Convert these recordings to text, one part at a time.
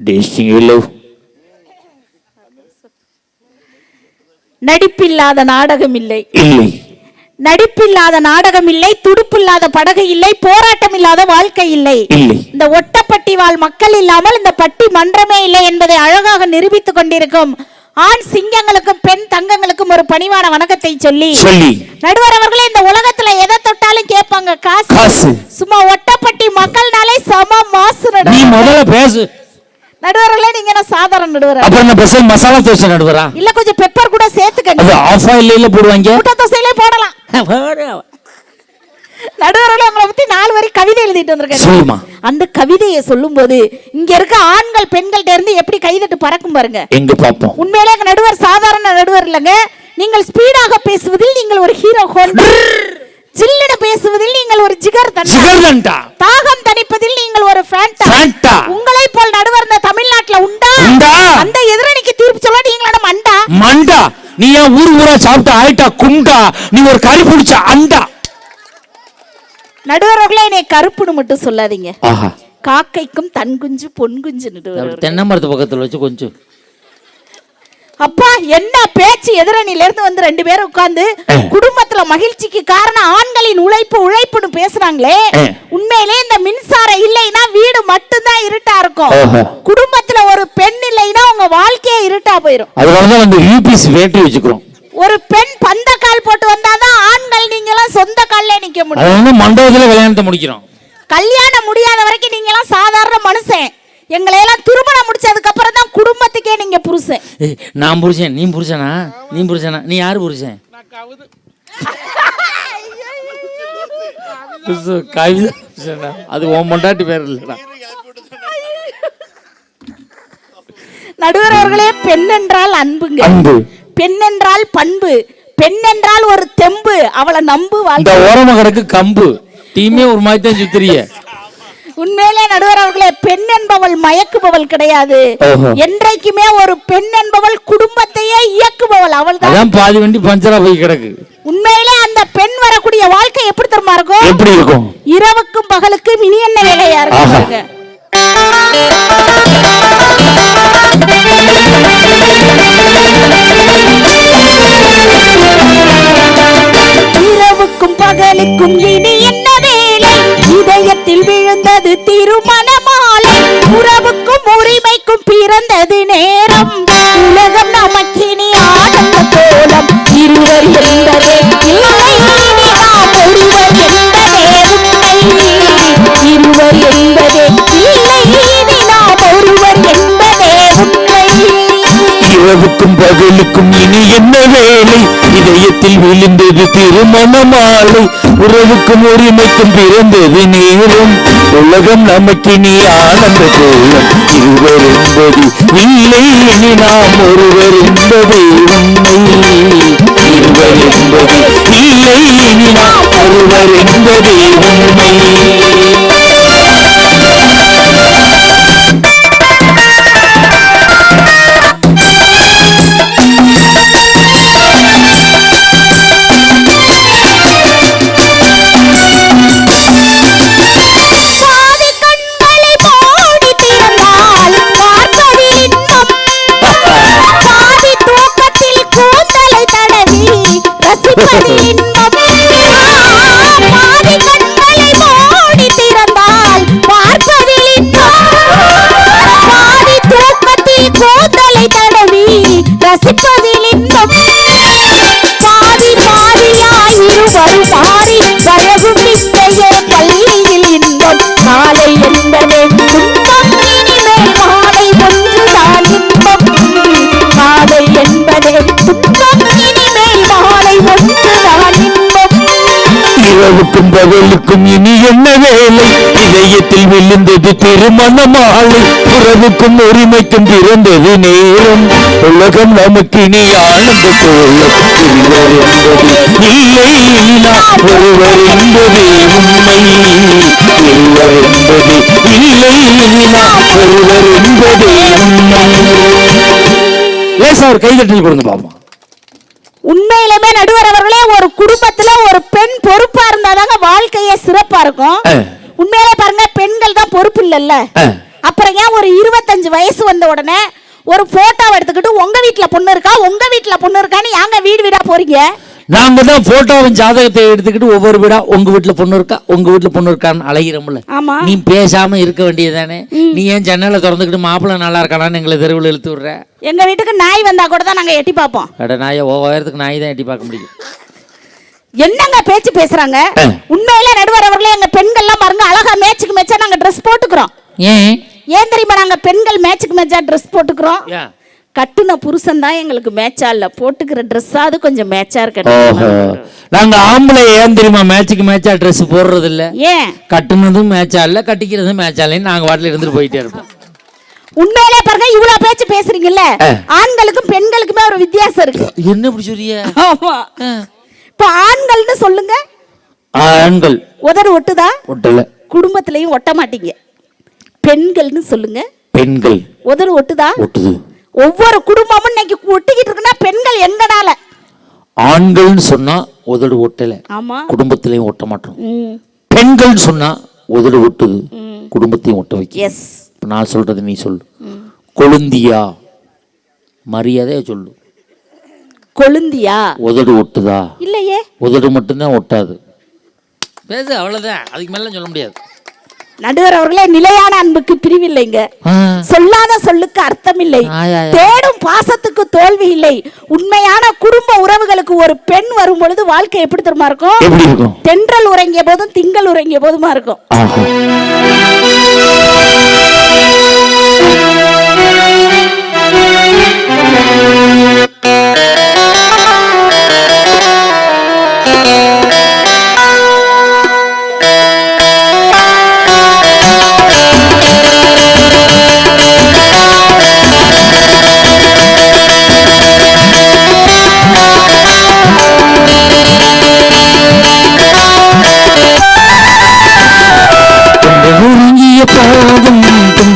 இல்லை நடிப்பில்லாத நாடகம் இல்லை. இல்லை நடிப்பில்லாத நாடகம் இல்லை துடுப்பில்லாத படகு இல்லை போராட்டம் இல்லாத வாழ்க்கை இல்லை. இந்த ஒட்டப்பட்டி வாழ் மக்கள் இல்லாமல் இந்த பட்டி மன்றமே இல்லை என்பதை அழகாக நிரூபித்துக் கொண்டிருக்கும் ஆண் சிங்கங்களுக்கும் பெண் தங்கங்களுக்கும் ஒரு பணிவான வணக்கத்தை சொல்லி நடுவர் அவர்களே இந்த உலகத்துல எதை தொட்டாலும் கேட்பாங்க காசு. சும்மா ஒட்டப்பட்டி மக்கள்னாலே சம மாசு நீ முதல்ல பேசு. நடுவர்களே நீங்க என்ன சாதாரண நடுவர்? அப்புறம் என்ன பெசல் மசாலா தோசை நடுவரா? இல்ல கொஞ்சம் பெப்பர் கூட சேர்த்துக்கங்க. அது ஆஃப் ஆயில போடுவாங்க. முட்டை தோசையிலே போடலாம். நடுவர்களே உங்களை பத்தி நாலு வரி கவிதை எழுதிட்டு வந்திருக்கேன். அந்த கவிதையை சொல்லும்போது இங்க இருக்க ஆண்கள் பெண்கள்ட்ட இருந்து எப்படி கைதட்டு பறக்கும் பாருங்க. எங்க பாப்போம்? உண்மையிலே நடுவர் சாதாரண நடுவர் இல்லைங்க. நீங்கள் ஸ்பீடாக பேசுவதில் நீங்கள் ஒரு ஹீரோ ஹோண்டா சில்லுன்னு பேசுவதில் நீங்கள் ஒரு ஜிகர் தண்டா தாகம் தணிப்பதில் நீங்கள் ஒரு ஃபேண்டா உங்களை போல் நடுவர் மண்டா. நீ ஏன் ஊர் ஊரா சாப்பிட்ட ஆயிட்டா? குண்டா. நீ ஒரு கறி பிடிச்ச அண்டா. நடுவர்களே என்னை கருப்புன்னு மட்டும் சொல்லாதீங்க. காக்கைக்கும் தன் குஞ்சு பொன் குஞ்சு நடுவர் தென்னை மரத்து பக்கத்துல வச்சு கொஞ்சம் அப்பா என்ன பேச்சு எதிரணில இருந்து வந்து ரெண்டு பேரும் உட்கார்ந்து. குடும்பத்துல மகிழ்ச்சிக்கு காரணம் ஆண்களின் உழைப்பு உழைப்புன்னு பேசுறாங்களே. உண்மையிலே இந்த மின்சாரம் இல்லைன்னா வீடு மட்டும்தான் இருட்டா இருக்கும். குடும்பத்துல ஒரு பெண் இல்லைன்னா உங்க வாழ்க்கையே இருட்டா போயிரும். அதனாலதான் வந்து யூபிஎஸ் வேட்டி வச்சுக்கிறோம். ஒரு பெண் பந்த கால் போட்டு வந்தாதான் ஆண்கள் நீங்க எல்லாம் சொந்த கால்ல நிக்க முடியும். மண்டபத்துல கல்யாணத்தை முடிக்கிறோம். கல்யாணம் முடியாத வரைக்கும் நீங்க எல்லாம் சாதாரண மனுஷன். எங்களை எல்லாம் திருமணம் முடிச்சதுக்கு அப்புறம் தான் குடும்பத்துக்கே நீங்க புருஷன். நான் புருஷன் நீ புருஷனா? நீ புருஷனா? நீ யாரு புருஷன்? கவிதை? அது உன் பொண்டாட்டி பேர் இல்லடா. நடுவர் அவர்களே பெண் என்றால் அன்புங்க. அன்பு. பெண் என்றால் பண்பு. பெண் என்றால் ஒரு தெம்பு. அவளை நம்பு இந்த வாழ்க்கை. ஓரமா கிடக்கு கம்பு. டீமே ஒரு மாதிரி தான் சுத்துறிய உண்மையிலே நடுவர் அவர்களே பெண் என்பவள் மயக்குபவள் கிடையாது. என்றைக்குமே ஒரு பெண் என்பவள் குடும்பத்தையே இயக்குபவள் அவள் தான் பாதி வண்டி பஞ்சரா போய் கிடக்கு. உண்மையிலே அந்த பெண் வரக்கூடிய வாழ்க்கை எப்படி தெரியுமா இருக்கும்? எப்படி இருக்கும்? இரவுக்கும் பகலுக்கும் இனி என்ன வேலையா இருக்கு. இரவுக்கும் பகலுக்கும் வேலை இதயத்தில் விழுந்தது திருமண மாலை உறவுக்கும் உரிமைக்கும் பிறந்தது நேரம். உலகம் நமக்கினி ஆனந்த கோலம். இருவர் என்பதே. இல்லை இனி நாம் ஒருவர் என்பதே. உண்மை. இருவர் என்பதே. இல்லை இனி நாம் ஒருவர் என்பதே. உண்மை. இரவுக்கும் பகலுக்கும் இனி என்ன வேலை? இதயத்தில் விழுந்தது திருமணமாலை. உறவுக்கும் உரிமைக்கும் பிறந்தது நேரம். உலகம் நமக்கு நீ ஆனந்த கோலம். இருவர் என்பது இல்லை இனி நாம் ஒருவர் என்பது உண்மை. இருவர் என்பது இல்லை இனி நாம் ஒருவர் என்பது உண்மை. என்பவளுக்கும் இனி என்ன வேலை? இதயத்தில் விழுந்தது திருமண மாலை உறவுக்கும் உரிமைக்கும் பிறந்தது நேரம். உலகம் நமக்கு இனி ஆனந்த கோலம் இருவர் என்பது இல்லை. ஒருவர் என்பதே உண்மை. இருவர் என்பது இல்லை இனி ஒருவர் என்பது உண்மை. லேசா ஒரு கைதட்டல் கொடுங்க பாப்போம். உண்மையிலுமே நடுவர் அவர்களே ஒரு குடும்பத்துல ஒரு பெண் பொறுப்பா இருந்தாதாங்க வாழ்க்கையே சிறப்பா இருக்கும். உண்மையிலே பாருங்க பெண்கள் தான் பொறுப்பு இல்லல்ல. அப்புறம் ஏன் ஒரு இருபத்தஞ்சு வயசு வந்த உடனே ஒரு போட்டோவை எடுத்துக்கிட்டு உங்க வீட்ல பொண்ணு இருக்கா உங்க வீட்ல பொண்ணு இருக்கான்னு ஏங்க வீடு வீடா போறீங்க நாங்க தான் போட்டோவின் ஜாதகத்தை எடுத்துக்கிட்டு ஒவ்வொரு வீடா உங்க வீட்டுல பொண்ணு இருக்கா? உங்க வீட்டுல பொண்ணு இருக்கான்னு அலைகிறோம்ல நீ பேசாம இருக்க வேண்டியதுதானே. நீ ஏன் ஜன்னலை திறந்துக்கிட்டு மாப்பிள்ளை நல்லா இருக்கானான்னு எங்களை தெருவில் இழுத்து விடுற? எங்க வீட்டுக்கு நாய் வந்தா கூட தான் நாங்க எட்டி பார்ப்போம். அட நாயை ஓ உயரத்துக்கு நாய் தான் எட்டி பார்க்க முடியும். என்னங்க பேச்சு பேசுறாங்க. உண்மையில நடுவர் அவர்களே எங்க பெண்கள்லாம் பாருங்க அழகா மேட்சுக்கு மேட்சா நாங்க ட்ரெஸ் போட்டுக்கிறோம். ஏன்? ஏன் தெரியுமா நாங்க பெண்கள் மேட்சுக்கு மேட்சா ட்ரெஸ் போட்டுக்கிறோம்? ஏன் கட்டுன புருஷன் தான் எங்களுக்கு மேட்சா இல்ல. போட்டுக்கிற ட்ரெஸ்ஸாவது கொஞ்சம் மேட்சா இருக்கட்டும். நாங்க ஆம்பளை ஏன் தெரியுமா? மேட்சுக்கு மேட்சா ட்ரெஸ் போடுறது இல்ல ஏன்? கட்டுனதும் மேட்சா இல்ல கட்டிக்கிறதும் மேட்சா இல்லைன்னு நாங்க வாட்டில் இருந்துட்டு போயிட்டே இருப்போம். உண்மையிலே பாருங்க இவ்வளவு பேச்சு பேசுறீங்கல்ல. ஆண்களுக்கும் பெண்களுக்குமே ஒரு வித்தியாசம் இருக்கு. என்ன இப்படி சொல்றிய இப்ப ஆண்கள்னு சொல்லுங்க. ஆண்கள். உதடு ஒட்டுதா? ஒட்டல. குடும்பத்திலையும் ஒட்ட மாட்டீங்க. பெண்கள்னு சொல்லுங்க. பெண்கள். உதடு ஒட்டுதா? ஒட்டுது. ஒவ்வொரு குடும்பமும் இன்னைக்கு ஒட்டிக்கிட்டு இருக்குன்னா பெண்கள் எங்கனால? ஆண்கள்னு சொன்னா உதடு ஒட்டல. ஆமா. குடும்பத்திலையும் ஒட்ட மாட்டோம். ம். பெண்கள் சொன்னா உதடு ஒட்டுது. குடும்பத்தையும் ஒட்ட வைக்க எஸ் இப்ப நான் சொல்றது நீ சொல்லு. கொழுந்தியா? மரியாதையா சொல்லு. கொழுந்தியா? உதடு ஒட்டுதா? இல்லையே. உதடு மட்டும்தான் ஒட்டாது. பேசு அவ்வளவுதான். அதுக்கு மேல சொல்ல முடியாது. நடுவர் அவர்களே நிலையான அன்புக்கு பிரிவில்லைங்க. சொல்லாத சொல்லுக்கு அர்த்தம் இல்லை. தேடும் பாசத்துக்கு தோல்வி இல்லை. உண்மையான குடும்ப உறவுகளுக்கு ஒரு பெண் வரும் பொழுது வாழ்க்கை எப்படி தெரியுமா இருக்கும்? தென்றல் உறங்கிய போதும் திங்கள் உறங்கிய போதுமா இருக்கும்.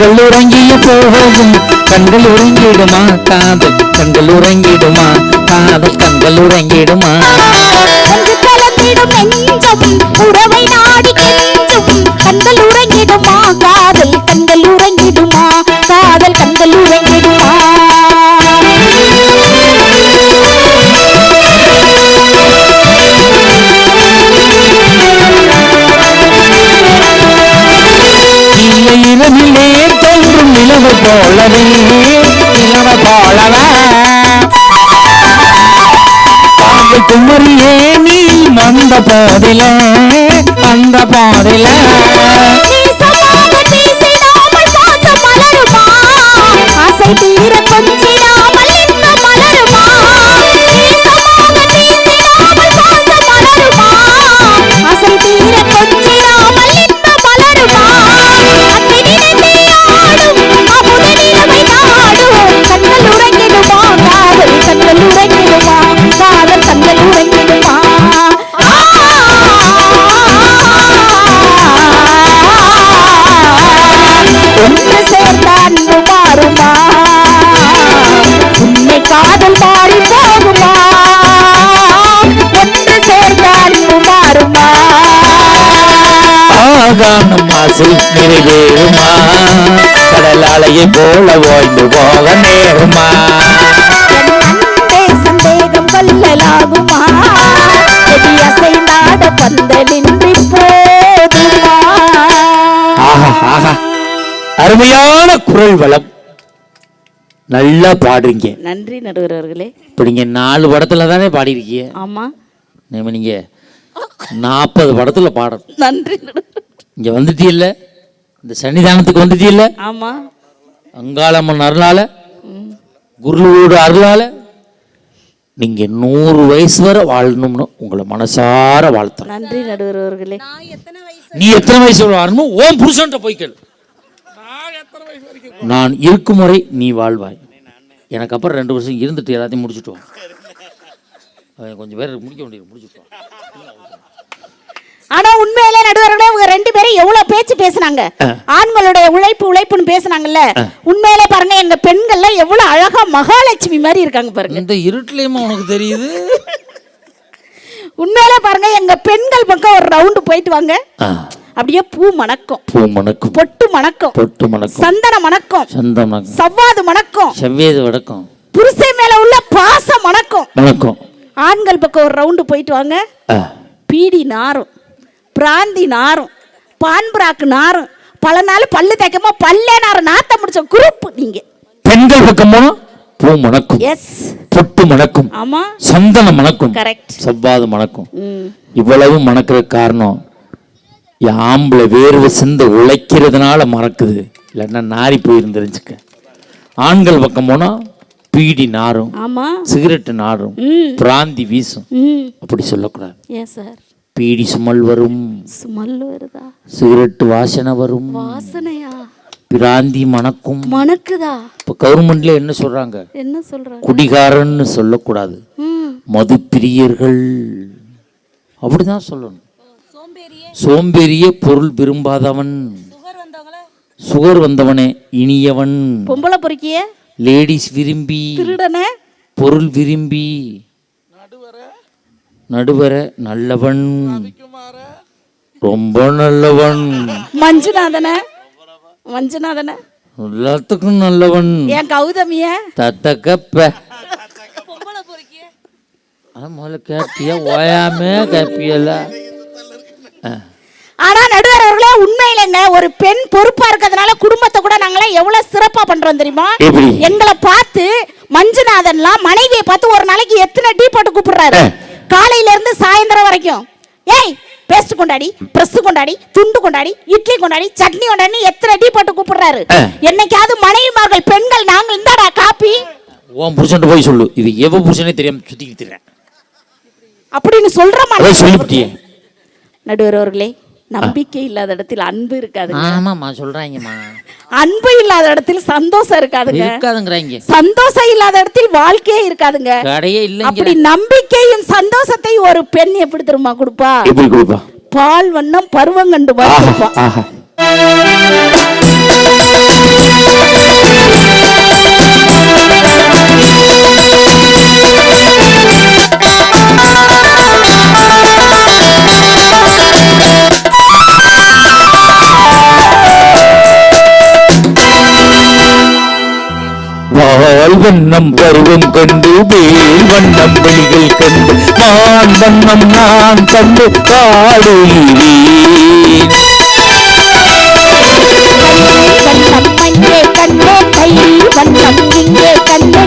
கண்கள் உறங்கிய போதும் கண்கள் உறங்கிடுமா காதல்? கண்கள் உறங்கிடுமா காதல்? கண்கள் உறங்கிடுமா? Babilonia. ஆகானம் ஆசை நிறைவேறுமா? கடல் அலையை போல ஓய்ந்து போக நேருமா? சந்தேகம் பந்தலின்றி போதுமா அருமையான குரல் வளம். நல்லா பாடுறீங்க. நன்றி நடுவர் அவர்களே. இப்போ நாலு படத்துல தானே பாடியிருக்கீங்க? ஆமா. நீங்க நாற்பது படத்துல பாடணும். நன்றி நடுவர். இங்க வந்துட்டீல்ல இந்த சன்னிதானத்துக்கு வந்துட்டீல்ல ஆமா. அங்காளம்மன் அருளால குருவோட அருளால நீங்க நூறு வயசு வரை வாழணும்னு உங்களை மனசார வாழ்த்துறேன். நன்றி நடுவர் அவர்களே நீ எத்தனை வயசு வாழணுமோ ஓம் புருஷன்ட்ட போய் கேளு. நான் இருக்கும் வரை நீ வாழ்வாய். எனக்கு அப்புறம் ரெண்டு வருஷம் இருந்துட்டு எல்லாத்தையும் முடிச்சுட்டு கொஞ்சம் பேர் முடிக்க வேண்டியது முடிச்சுட்டு ஆனா உண்மையிலே நடுவர்களே இவங்க ரெண்டு பேரும் எவ்வளவு பேச்சு பேசுனாங்க? ஆண்களுடைய உழைப்பு உழைப்புன்னு பேசுனாங்கல்ல? உண்மையிலே பாருங்க எங்க பெண்கள்லாம் எவ்வளவு அழகா மகாலட்சுமி மாதிரி இருக்காங்க பாருங்க. இந்த இருட்டுலயுமா உனக்கு தெரியுது? உண்மையிலே பாருங்க எங்க பெண்கள் பக்கம் ஒரு ரவுண்டு போயிட்டு வாங்க. அப்படியே பூ மணக்கும். பூ மணக்கும். பொட்டு மணக்கும். பொட்டு மணக்கும். சந்தன மணக்கும். சந்தம் மணக்கும். சவ்வாது மணக்கும். செவ்வேது வடக்கம். புருஷன் மேல உள்ள பாசம் மணக்கும். வணக்கம் ஆண்கள் பக்கம் ஒரு ரவுண்டு போயிட்டு வாங்க. பீடி நாரும். பிராந்தி நாரும் பான்புராக்கு நாரும் பல நாள் பல்லு தேய்க்காம பல்லே நாரும் நாத்த முடிச்ச குரூப் நீங்க. பெண்கள் பக்கம் பூ மணக்கும். எஸ் பொட்டு மணக்கும். ஆமா. சந்தனம் மணக்கும். கரெக்ட் செவ்வாது மணக்கும். இவ்வளவு மணக்கிற காரணம் ஆம்பளை வேர்வை சிந்த உழைக்கிறதுனால மறக்குது. இல்லைன்னா நாரி போயிருந்துருச்சுக்க ஆண்கள் பக்கம் போனா பீடி நாரும் ஆமா. சிகரெட்டு நாரும் பிராந்தி வீசும். அப்படி சொல்லக்கூடாது. பீடி சுமல் வரும். ஸ்மெல் வருதா? சிகரெட்டு வாசனை வரும். வாசனையா? பிராந்தி மணக்கும். மணக்குதா? இப்போ கவர்மெண்ட்ல என்ன சொல்றாங்க? என்ன சொல்றாங்க? குடிகாரன்னு சொல்லக்கூடாது. மது பிரியர்கள் அப்படிதான் சொல்லணும். சோம்பேறிய பொருள் விரும்பாதவன். சுகர் வந்தவனே இனியவன். பொம்பளை பொறுக்கிய? லேடிஸ் விரும்பி. திருடனே? பொருள் விரும்பி. நடுவர நல்லவன். ரொம்ப நல்லவன். மஞ்சுநாதன. மஞ்சுநாதன. எல்லாத்துக்கும் நல்லவன். என் கௌதமிய? தத்தக்கப்ப. அதான் முதல்ல கேட்டியா ஓயாமே கேப்பியல ஆனா நடுவர் அவர்களே உண்மையிலங்க ஒரு பெண் பொறுப்பா இருக்கிறதுனால குடும்பத்தை கூட நாங்களாம் எவ்வளவு சிறப்பா பண்றோம் தெரியுமா? எங்களை பார்த்து மஞ்சுநாதன்லாம் மனைவியை பார்த்து ஒரு நாளைக்கு எத்தனை டீ போட்டு கூப்பிடுறாரு. காலையில இருந்து சாயந்தரம் வரைக்கும். ஏய் பேஸ்ட் கொண்டாடி பிரஸ் கொண்டாடி துண்டு கொண்டாடி இட்லி கொண்டாடி சட்னி கொண்டாடி எத்தனை டீ போட்டு கூப்பிடுறாரு. என்னைக்காவது மனைவிமார்கள் பெண்கள் நாங்கள் இந்தாடா காப்பி. உன் புருஷன் போய் சொல்லு. இது எவ புருஷனே தெரியாம சுத்திக்கிட்டு. அப்படின்னு சொல்ற மாதிரி சொல்லிவிட்டியே நடுவர் அவர்களே நம்பிக்கை இல்லாத இடத்தில் அன்பு இருக்காதுங்க. ஆமாம்மா சொல்றாங்கம்மா. அன்பு இல்லாத இடத்தில் சந்தோஷம் இருக்காதுங்க. இருக்காதுங்கிறாங்க. சந்தோஷம் இல்லாத இடத்தில் வாழ்க்கையே இருக்காதுங்க. கடையே இல்லைங்கிற அப்படி நம்பிக்கையும் சந்தோஷத்தை ஒரு பெண் எப்படி தெரியுமா கொடுப்பா? எப்படி கொடுப்பா? பால் வண்ணம் பருவங்கண்டு மாதிரி கொடுப்பா. ஆஹா வண்ணம் பருவம் கண்டு வேல் வண்ணம் வெளிகள் கண்டு மான் வண்ணம் நான் கண்டு பாடுகிறேன் வண்ணம் அங்கே கண்ணே கை வண்ணம் இங்கே கண்ணே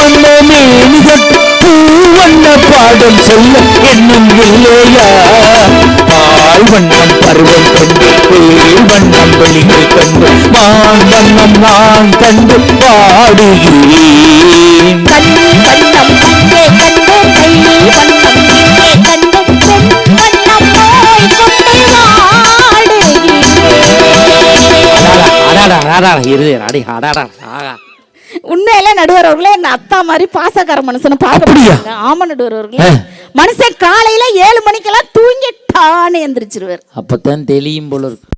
மேனி தொட்டு பூவண்ண பாடம் சொல்ல என்னும் இல்லையா? பால் வண்ணம் பருவம் கண்டு வேல் வண்ணம் வெளிகள் கண்டு மான் வண்ணம் நான் கண்டு பாடுகிறேன். அடாடா அடாடா இரு அடி அடாடா ஆகா. உண்மையில நடுவர் அவர்களே எங்க அத்தா மாதிரி பாசக்கார மனுஷனை பார்க்க. ஆமா நடுவர் அவர்களே. மனுஷன் காலையில ஏழு மணிக்கெல்லாம் தூங்கிட்டான்னு எந்திரிச்சிருவார் அப்பத்தான் தெளியும் போல இருக்கு